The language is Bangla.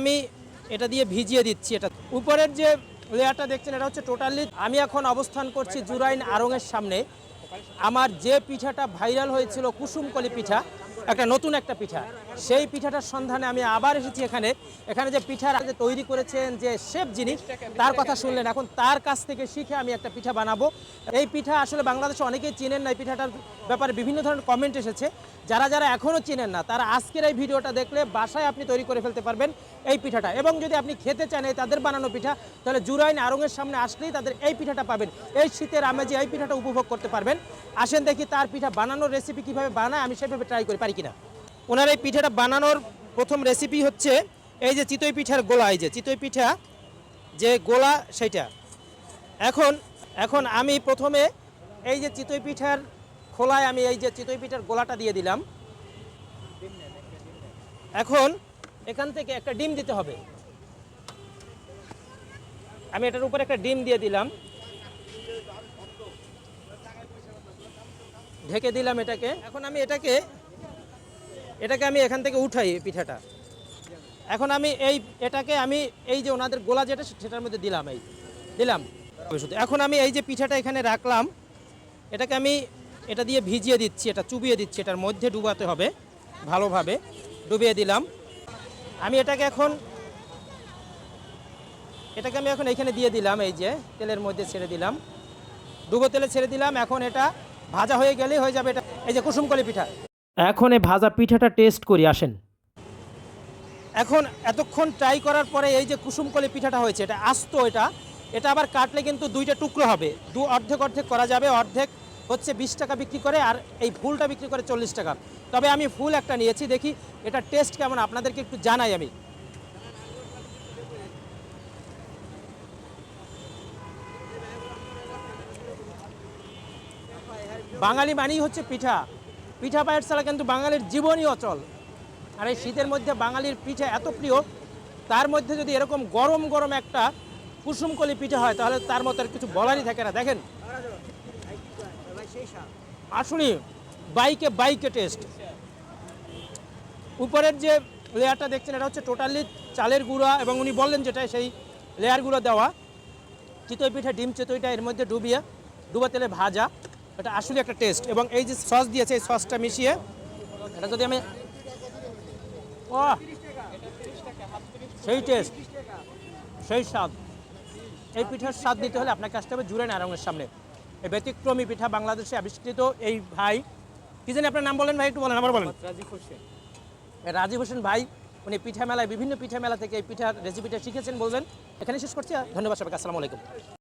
আমি এটা দিয়ে ভিজিয়ে দিচ্ছি এটা। উপরের যে লেয়ারটা দেখছেন, এটা হচ্ছে টোটালি আমি এখন অবস্থান করছি জুরাইন আরঙের সামনে। আমার যে পিঠাটা ভাইরাল হয়েছিল কুসুমকলি পিঠা একটা নতুন একটা পিঠা। সেই পিঠাটার সন্ধানে আমি আবার এসেছি এখানে। এখানে যে পিঠার যে তৈরি করেছেন যে শেফ যিনি, তার কথা শুনলেন। এখন তার কাছ থেকে শিখে আমি একটা পিঠা বানাবো। এই পিঠা আসলে বাংলাদেশে অনেকেই চিনেন না। এই পিঠাটার ব্যাপারে বিভিন্ন ধরনের কমেন্ট এসেছে। যারা যারা এখনও চিনেন না, তারা আজকের এই ভিডিওটা দেখলে বাসায় আপনি তৈরি করে ফেলতে পারবেন এই পিঠাটা। এবং যদি আপনি খেতে চান তাদের বানানো পিঠা, তাহলে জুরাইন আরঙের সামনে আসলেই তাদের এই পিঠাটা পাবেন। এই শীতের আমেজে এই পিঠাটা উপভোগ করতে পারবেন। আসেন দেখি তার পিঠা বানানোর রেসিপি কীভাবে বানায়, আমি সেভাবে ট্রাই করি। পারি কিনা। ওনার এই পিঠাটা বানানোর প্রথম রেসিপি হচ্ছে এই যে চিতই পিঠার গোলা, এই যে চিতই পিঠা, যে গোলা সেইটা। এখন এখন আমি প্রথমে এই যে চিতই পিঠার খোলায় আমি এই যে চিতই পিঠার গোলাটা দিয়ে দিলাম। এখন এখান থেকে একটা ডিম দিতে হবে। আমি এটার উপরে একটা ডিম দিয়ে দিলাম। ঢেকে দিলাম এটাকে। এখন আমি এটাকে এটাকে আমি এখান থেকে উঠাই পিঠাটা। এখন আমি এই, এটাকে আমি এই যে ওনাদের গোলা যেটা, সেটার মধ্যে দিলাম এই, দিলাম। এখন আমি এই যে পিঠাটা এখানে রাখলাম, এটাকে আমি এটা দিয়ে ভিজিয়ে দিচ্ছি, এটা চুবিয়ে দিচ্ছি, এটার মধ্যে ডুবাতে হবে, ভালোভাবে ডুবিয়ে দিলাম। আমি এটাকে এখন, এটাকে আমি এখন এখানে দিয়ে দিলাম, এই যে তেলের মধ্যে ছেড়ে দিলাম। ডুবো তেলে ছেড়ে দিলাম, এখন এটা ভাজা হয়ে গেলেই হয়ে যাবে এটা, এই যে কুসুমকলি পিঠা। এখন এই ভাজা পিঠাটা টেস্ট করি, আসেন। এখন এতক্ষণ ট্রাই করার পরে এই যে কুসুমকলি পিঠাটা হয়েছে, এটা আস্ত এটা এটা আবার কাটলে কিন্তু দুইটা টুকরো হবে। দু অর্ধেক অর্ধেক করা যাবে, অর্ধেক হচ্ছে বিশ টাকা বিক্রি করে আর এই ফুলটা বিক্রি করে চল্লিশ টাকা। তবে আমি ফুল একটা নিয়েছি, দেখি এটা টেস্ট কেমন, আপনাদেরকে একটু জানাই আমি। বাঙালি মানেই হচ্ছে পিঠা। পিঠা পায়ের ছাড়া কিন্তু বাঙালির জীবনই অচল। আর এই শীতের মধ্যে বাঙালির পিঠা এত প্রিয়, তার মধ্যে যদি এরকম গরম গরম একটা কুসুমকলি পিঠা হয়, তাহলে তার মতো আর কিছু বলারই থাকে না। দেখেন, আসুনি, বাইকে বাইকে টেস্ট। উপরের যে লেয়ারটা দেখছেন, এটা হচ্ছে টোটালি চালের গুঁড়া এবং উনি বললেন যেটা, সেই লেয়ারগুলো দেওয়া। চিতই পিঠা, ডিম চিতইটা এর মধ্যে ডুবিয়ে ডুবা তেলে ভাজা। এটা আসলে একটা টেস্ট এবং এই যে সস দিয়েছে এই সসটা মিশিয়ে এটা যদি আমি ও সেই টেস্ট সেই স্বাদ। এই পিঠার স্বাদ নিতে হলে আপনাকে আসতে হবে জুড়ে নারায়ণের সামনে। এই ব্যতিক্রমী পিঠা বাংলাদেশে আবিষ্কৃত এই ভাই। কি জানি আপনার নাম বলেন ভাই একটু বলেন আবার বলেন। রাজীব হোসেন। রাজীব হোসেন ভাই উনি পিঠা মেলায় বিভিন্ন পিঠা মেলা থেকে এই পিঠার রেসিপিটা শিখেছেন বলবেন এখানে শেষ করছি ধন্যবাদ সবাইকে আসসালামু আলাইকুম।